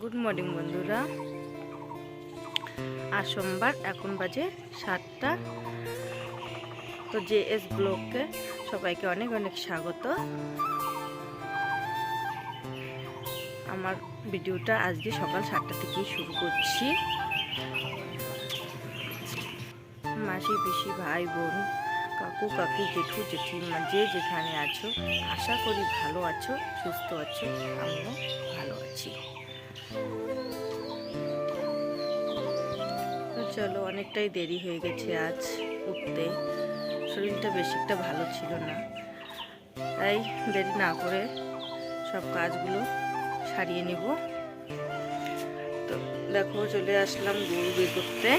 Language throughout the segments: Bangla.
গুড মর্নিং বন্ধুরা। আজ সোমবার, এখন বাজে সাতটা। তো জে এস ব্লগকে সবাইকে অনেক অনেক স্বাগত। আমার ভিডিওটা আজকে সকাল সাতটা থেকেই শুরু করছি। মাসি, পিসি, ভাই, বোন, কাকু, কাকি, জেঠু, জেঠিমা, যে যেখানে আছো, আশা করি ভালো আছো, সুস্থ আছো, আমিও ভালো আছি। চলো, অনেকটাই দেরি হয়ে গেছে আজ উঠতে। শরীরটা বেশি একটা ভালো ছিল না। তাই দেরি না করে সব কাজগুলো সারিয়ে নিব। তো দেখো, চলে আসলাম গরু বের করতে।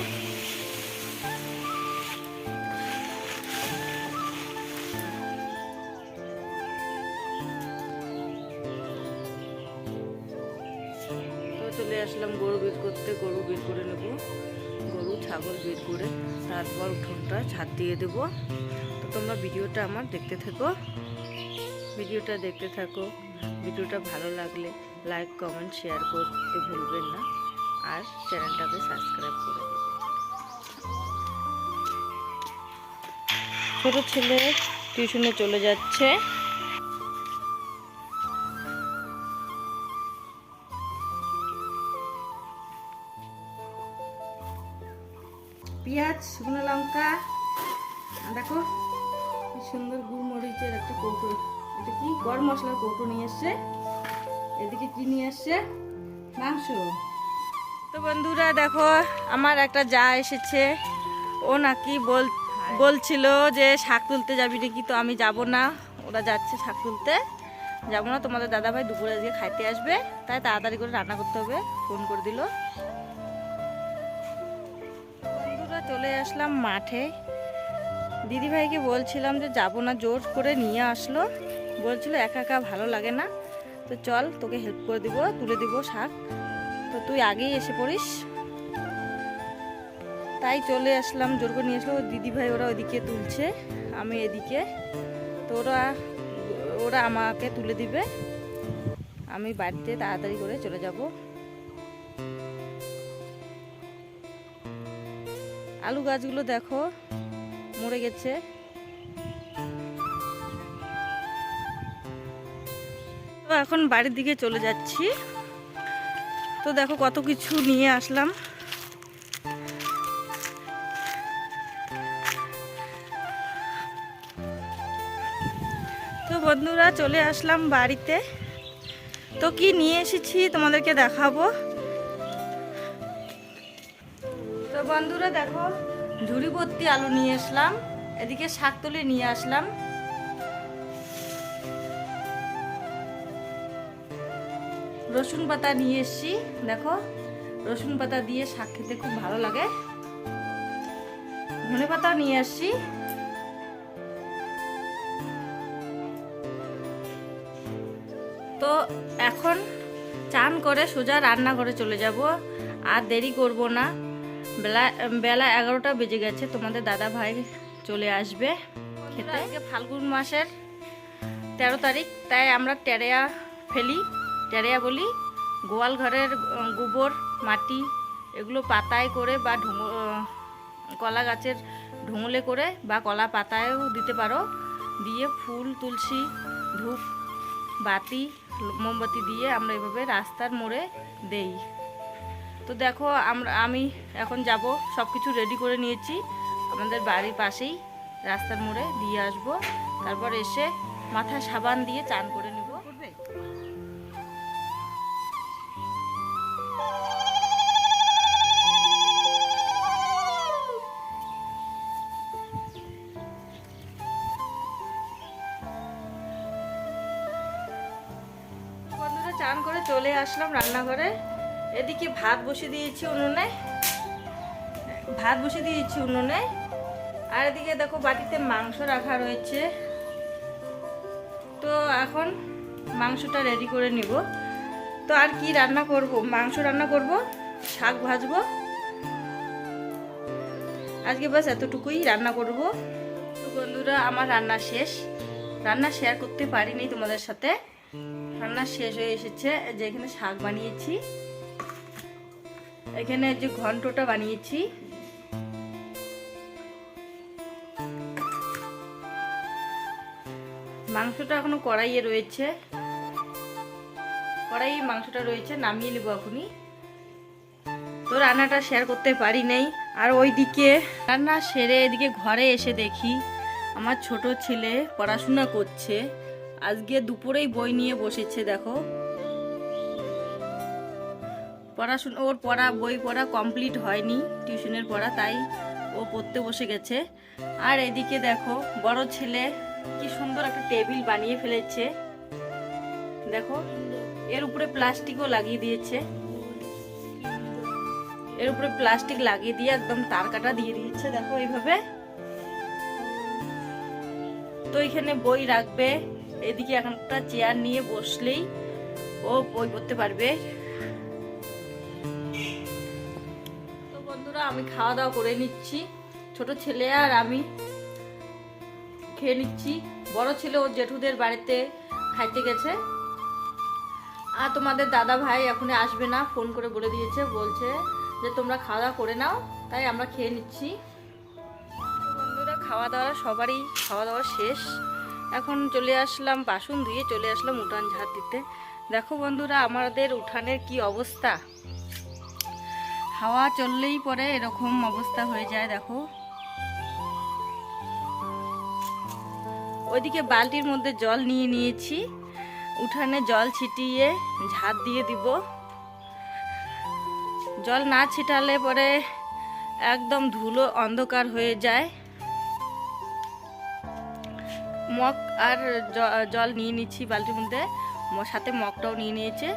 আসলাম, গরু বের করতে, গরু বের করে নেব। গরু, ছাগল বের করে তারপর উঠোনটা ছাদ দিয়ে দেব। তো তোমরা ভিডিওটা আমার দেখতে থাকো। ভিডিওটা দেখতে থাকো। ভিডিওটা ভালো লাগলে লাইক, কমেন্ট, শেয়ার করতে ভুলবেন না। আর চ্যানেলটাকে সাবস্ক্রাইব করে ছোট ছেলে টিউশনে চলে যাচ্ছে। পেঁয়াজ শুকনো লঙ্কা দেখো কি সুন্দর গুড় মরিচের একটা কৌটো। এটা কি? গরম মশলার কৌটো নিয়ে এসছে। এদিকে কি নিয়ে এসছে? মাংস। তো বন্ধুরা দেখো আমার একটা যা এসেছে। ও নাকি বল বলছিল যে শাক তুলতে যাবি নাকি? তো আমি যাব না। ওরা যাচ্ছে শাক তুলতে। যাব না তোমাদের দাদাভাই দুপুরে আজকে খাইতে আসবে। তাই তাড়াতাড়ি করে রান্না করতে হবে। ফোন করে দিল। চলে আসলাম মাঠে। দিদিভাইকে বলছিলাম যে যাব না, জোর করে নিয়ে আসলো। বলছিল, একা একা ভালো লাগে না। তো চল, তোকে হেল্প করে দিব, তুলে দিব শাক। তো তুই আগেই এসে পড়িস। তাই চলে আসলাম, জোর করে নিয়ে আসলো। দিদিভাই ওরা ওইদিকে তুলছে, আমি এদিকে। তো ওরা ওরা আমাকে তুলে দিবে। আমি বাড়িতে তাড়াতাড়ি করে চলে যাব। আলু গাছগুলো দেখো, মরে গেছে। তো এখন বাড়ির দিকে চলে যাচ্ছি। তো দেখো কত কিছু নিয়ে আসলাম। তো বন্ধুরা চলে আসলাম বাড়িতে। তো কি নিয়ে এসেছি তোমাদেরকে দেখাবো। বন্ধুরা দেখো, ঝুড়ি ভর্তি আলু নিয়ে আসলাম, এদিকে শাক তুলে নিয়ে আসলাম। রসুন পাতা নিয়ে এসছি, দেখো, রসুন পাতা দিয়ে শাক খেতে খুব ভালো লাগে। ধনে পাতা নিয়ে আসছি। তো এখন চান করে সোজা রান্না করে চলে যাব, আর দেরি করব না। বেলা বেলা এগারোটা বেজে গেছে, তোমাদের দাদা ভাই চলে আসবে খেতে। আজকে ফাল্গুন মাসের তেরো তারিখ, তাই আমরা টেরেয়া ফেলি, টেরেয়া বলি, গোয়াল ঘরের গোবর, মাটি, এগুলো পাতায় করে বা ঢুঙো কলা গাছের ঢুঙলে করে বা কলা পাতায়ও দিতে পারো। দিয়ে ফুল, তুলসী, ধূপ, বাতি, মোমবাতি দিয়ে আমরা এভাবে রাস্তার মোড়ে দেই। তো দেখো, আমরা, আমি এখন যাব সব কিছু রেডি করে নিয়েছি। আমাদের বাড়ির পাশেই রাস্তার মোড়ে দিয়ে আসব। তারপর এসে মাথায় সাবান দিয়ে চান করে নিব। চান করে চলে আসলাম রান্নাঘরে। এদিকে ভাত বসে দিয়েছি উনুনে। ভাত বসে দিয়েছি উনুনে। আর এদিকে দেখো বাটিতে মাংস রাখা রয়েছে। তো এখন মাংসটা রেডি করে নিব। তো আর কি রান্না করব? মাংস রান্না করব, শাক ভাজবো। আজকে বাস এতটুকুই রান্না করব। তো বন্ধুরা, আমার রান্না শেষ। রান্না শেয়ার করতে পারিনি তোমাদের সাথে। রান্না শেষ হয়ে এসেছে। যে এখানে শাক বানিয়েছি। এখানে যে ঘন্টটা বানিয়েছি। মাংসটা এখনও কড়াইয়ে রয়েছে। কড়াইয়ে মাংসটা রয়েছে, নামিয়ে নেব এখনই। তো রান্নাটা শেয়ার করতে পারি নাই। আর ওইদিকে রান্না সেরে এদিকে ঘরে এসে দেখি আমার ছোট ছেলে পড়াশোনা করছে। আজকে দুপুরেই বই নিয়ে বসেছে, দেখো। পড়াশোনা ওর পড়া, বই পড়া কমপ্লিট হয়নি টিউশনের পড়া, তাই ও পড়তে বসে গেছে। আর এদিকে দেখো, বড় ছেলে কি সুন্দর একটা টেবিল বানিয়ে ফেলেছে। দেখো, এর উপরে প্লাস্টিকও লাগিয়ে দিয়েছে। এর উপরে প্লাস্টিক লাগিয়ে দিয়ে একদম তার কাটা দিয়ে দিয়েছে, দেখো এইভাবে। তো এখানে বই রাখবে, এদিকে একটা চেয়ার নিয়ে বসলেই ও বই পড়তে পারবে। আমি খাওয়া দাওয়া করে নিচ্ছি। ছোট ছেলে আর আমি খেয়ে নিচ্ছি। বড় ছেলে ও জেঠুদের বাড়িতে খাইতে গেছে। আর তোমাদের দাদা ভাই এখন আসবে না, ফোন করে বলে দিয়েছে, বলছে যে তোমরা খাওয়া দাওয়া করে নাও, তাই আমরা খেয়ে নিচ্ছি। বন্ধুরা খাওয়া দাওয়া সবারই খাওয়া দাওয়া শেষ। এখন চলে আসলাম বাসন ধুয়ে, চলে আসলাম উঠান ঝাড় দিতে। দেখো বন্ধুরা, আমাদের উঠানের কি অবস্থা? হাওয়া চললেই পরে এরকম অবস্থা হয়ে যায়, দেখো। ওইদিকে বালতির মধ্যে জল নিয়ে নিয়েছি। উঠানে জল ছিটিয়ে ঝাড় দিয়ে দিব। জল না ছিটালে পরে একদম ধুলো অন্ধকার হয়ে যায়। মগ আর জল নিয়ে নিচ্ছি বালতির মধ্যে। সাথে মগটাও নিয়ে নিয়েছে।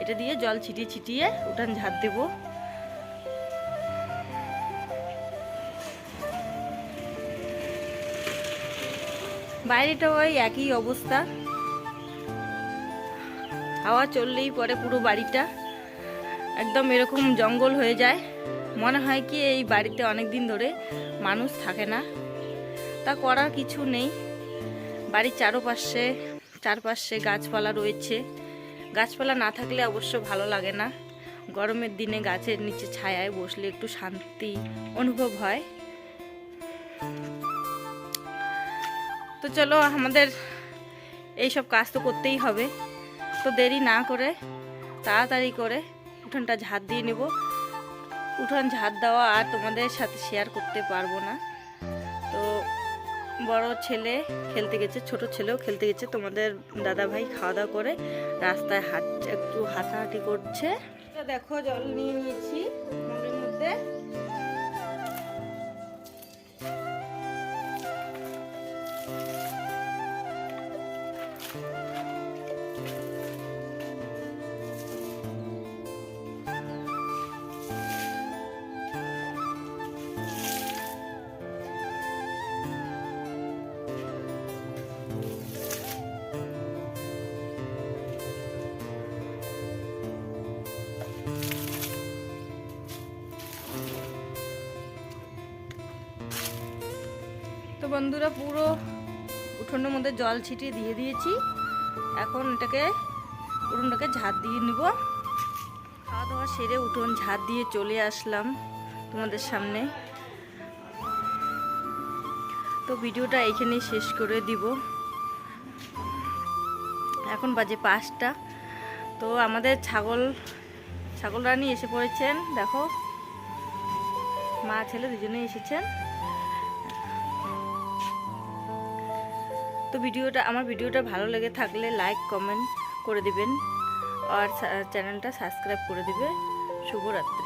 এটা দিয়ে জল ছিটিয়ে ছিটিয়ে উঠান ঝাড় দেবো। বাইরেটা ওই একই অবস্থা। হাওয়া চললেই পরে পুরো বাড়িটা একদম এরকম জঙ্গল হয়ে যায়। মনে হয় কি এই বাড়িতে অনেক দিন ধরে মানুষ থাকে না। তা করার কিছু নেই। বাড়ির চারপাশে চারপাশে গাছপালা রয়েছে। গাছপালা না থাকলে অবশ্য ভালো লাগে না। গরমের দিনে গাছের নিচে ছায়ায় বসলে একটু শান্তি অনুভব হয়। তো চলো, আমাদের এইসব কাজ তো করতেই হবে। তো দেরি না করে, তাড়াতাড়ি করে উঠানটা ঝাড় দিয়ে নেব। উঠান ঝাড় দেওয়া আর তোমাদের সাথে শেয়ার করতে পারব না। তো বড় ছেলে খেলতে গেছে, ছোট ছেলেও খেলতে গেছে। তোমাদের দাদা ভাই খাওয়া দাওয়া করে রাস্তায় হাঁট, একটু হাঁটাহাঁটি করছে। দেখো, জল নিয়ে নিয়েছি। মধ্যে। বন্ধুরা, পুরো উঠোনের মধ্যে জল ছিটিয়ে দিয়ে দিয়েছি। এখন এটাকে উঠোনটাকে ঝাড় দিয়ে নিব। খাওয়া দাওয়া সেরে উঠোন ঝাড় দিয়ে চলে আসলাম তোমাদের সামনে। তো ভিডিওটা এখানেই শেষ করে দিব। এখন বাজে পাঁচটা। তো আমাদের ছাগল ছাগল রানী এসে পড়েছেন, দেখো। মা, ছেলে দুজনেই এসেছেন। তো ভিডিওটা, আমার ভিডিওটা ভালো লেগে থাকলে লাইক কমেন্ট করে দিবেন। আর চ্যানেলটা সাবস্ক্রাইব করে দিবে। শুভরাত্রি।